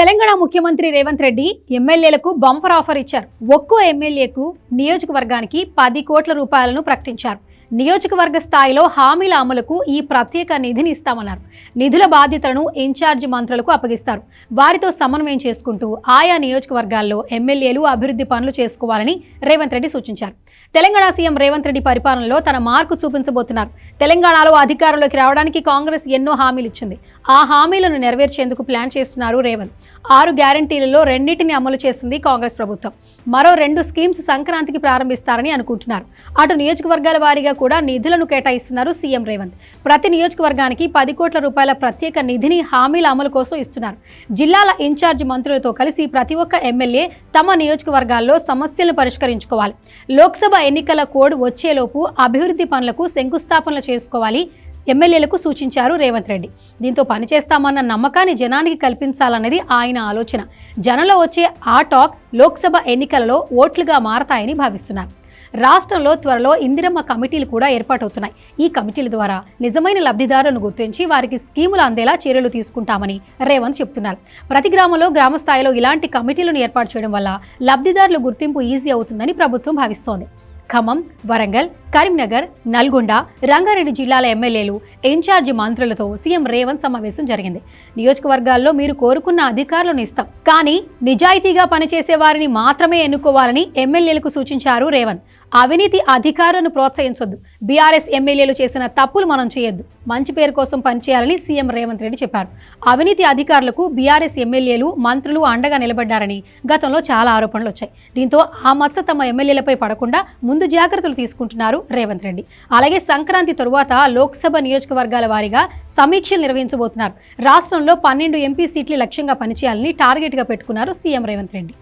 తెలంగాణ ముఖ్యమంత్రి రేవంత్ రెడ్డి ఎమ్మెల్యేలకు bumper offer ఇచ్చారు. ఒక్కో ఎమ్మెల్యేకు నియోజకవర్గానికి పది కోట్ల రూపాయలను ప్రకటించారు. నియోజకవర్గ స్థాయిలో హామీల అమలుకు ఈ ప్రత్యేక నిధిని ఇస్తామన్నారు. నిధుల బాధ్యతలను ఇన్ఛార్జి మంత్రులకు అప్పగిస్తారు. వారితో సమన్వయం చేసుకుంటూ ఆయా నియోజకవర్గాల్లో ఎమ్మెల్యేలు అభివృద్ధి పనులు చేసుకోవాలని రేవంత్ రెడ్డి సూచించారు. తెలంగాణ సీఎం రేవంత్ రెడ్డి పరిపాలనలో తన మార్కు చూపించబోతున్నారు. తెలంగాణలో అధికారంలోకి రావడానికి కాంగ్రెస్ ఎన్నో హామీలు ఇచ్చింది. ఆ హామీలను నెరవేర్చేందుకు ప్లాన్ చేస్తున్నారు రేవంత్. ఆరు గ్యారంటీలలో రెండింటిని అమలు చేసింది కాంగ్రెస్ ప్రభుత్వం. మరో రెండు స్కీమ్స్ సంక్రాంతికి ప్రారంభిస్తారని అనుకుంటున్నారు. అటు నియోజకవర్గాల వారీగా కూడా నిధులను కేటాయిస్తున్నారు సీఎం రేవంత్. ప్రతి నియోజకవర్గానికి పది కోట్ల రూపాయల ప్రత్యేక నిధిని హామీల అమలు కోసం ఇస్తున్నారు. జిల్లాల ఇన్ఛార్జ్ మంత్రులతో కలిసి ప్రతి ఒక్క ఎమ్మెల్యే తమ నియోజకవర్గాల్లో సమస్యలను పరిష్కరించుకోవాలి. లోక్సభ ఎన్నికల కోడ్ వచ్చేలోపు అభివృద్ధి పనులకు శంకుస్థాపనలు చేసుకోవాలి. ఎమ్మెల్యేలకు సూచించారు రేవంత్ రెడ్డి. దీంతో పనిచేస్తామన్న నమ్మకాన్ని జనానికి కల్పించాలన్నది ఆయన ఆలోచన. జనంలో వచ్చే ఆ టాక్ లోక్సభ ఎన్నికలలో ఓట్లుగా మారతాయని భావిస్తున్నారు. రాష్ట్రంలో త్వరలో ఇందిరమ్మ కమిటీలు కూడా ఏర్పాటవుతున్నాయి. ఈ కమిటీల ద్వారా నిజమైన లబ్ధిదారులను గుర్తించి వారికి స్కీములు అందేలా చర్యలు తీసుకుంటామని రేవంత్ చెప్తున్నారు. ప్రతి గ్రామంలో గ్రామ స్థాయిలో ఇలాంటి కమిటీలను ఏర్పాటు చేయడం వల్ల లబ్ధిదారుల గుర్తింపు ఈజీ అవుతుందని ప్రభుత్వం భావిస్తోంది. ఖమ్మం వరంగల్ కరీంనగర్ నల్గొండ రంగారెడ్డి జిల్లాల ఎమ్మెల్యేలు ఇన్ఛార్జి మంత్రులతో సీఎం రేవంత్ సమావేశం జరిగింది. నియోజకవర్గాల్లో మీరు కోరుకున్న అధికారులను ఇస్తాం. కానీ నిజాయితీగా పనిచేసే వారిని మాత్రమే ఎన్నుకోవాలని ఎమ్మెల్యేలకు సూచించారు రేవంత్. అవినీతి అధికారులను ప్రోత్సహించొద్దు. బీఆర్ఎస్ ఎమ్మెల్యేలు చేసిన తప్పులు మనం చేయొద్దు. మంచి పేరు కోసం పనిచేయాలని సీఎం రేవంత్ రెడ్డి చెప్పారు. అవినీతి అధికారులకు బీఆర్ఎస్ ఎమ్మెల్యేలు మంత్రులు అండగా నిలబడ్డారని గతంలో చాలా ఆరోపణలు వచ్చాయి. దీంతో ఆ మచ్చ తమ ఎమ్మెల్యేలపై పడకుండా ముందు జాగ్రత్తలు తీసుకుంటున్నారు రేవంత్ రెడ్డి. అలాగే సంక్రాంతి తరువాత లోక్సభ నియోజకవర్గాల వారీగా సమీక్షలు నిర్వహించబోతున్నారు. రాష్ట్రంలో పన్నెండు ఎంపీ సీట్లు లక్ష్యంగా పనిచేయాలని టార్గెట్గా పెట్టుకున్నారు సీఎం రేవంత్ రెడ్డి.